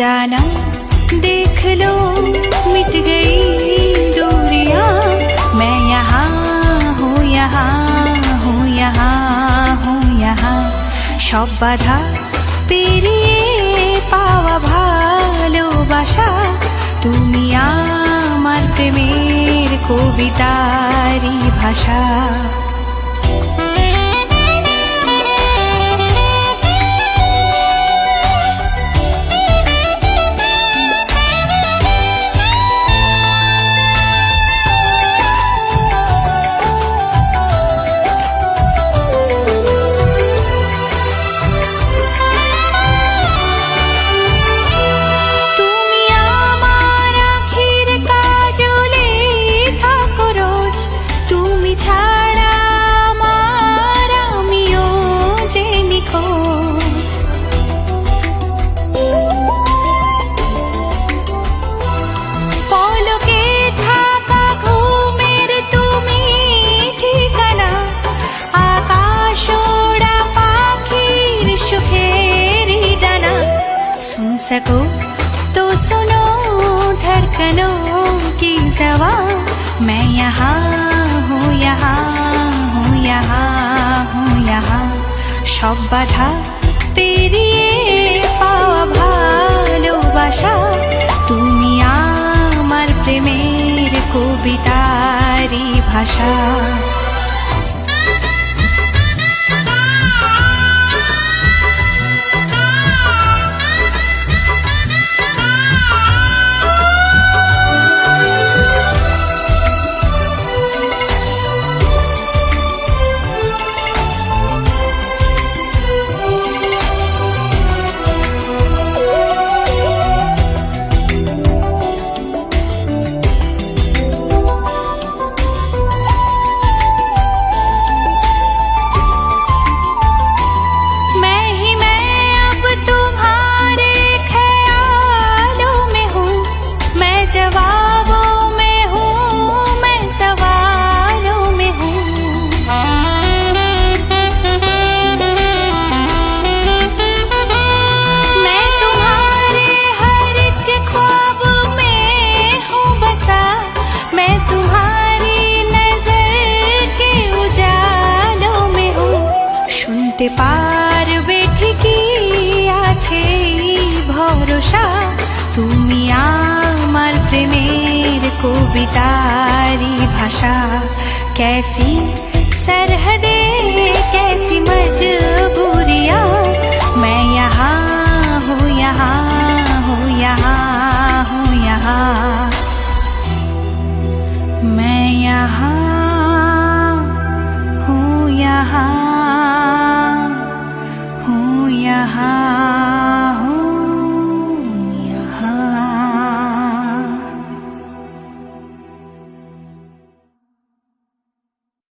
जाना देख लो मिट गई दूरियां मैं यहाँ हूँ यहाँ हूँ यहाँ हूँ यहाँ সব বাধা পেরিয়ে পাওয়া ভালোবাসা তুমি আমার প্রেমের কবিতারি ভাষা सको तो सुनो धड़कनों की जवा मैं यहाँ हूँ यहाँ हूँ यहाँ हूँ यहाँ সব বাধা পেরিয়ে পাওয়া ভালোবাসা তুমি আমার প্রেমের কবিতারি ভাষা শুনতে পারবে ঠিকই আছে ভরসা তুমি আমার প্রেমের কবিতারি ভাষা कैसी सरहदे कैसी मजबूरियाँ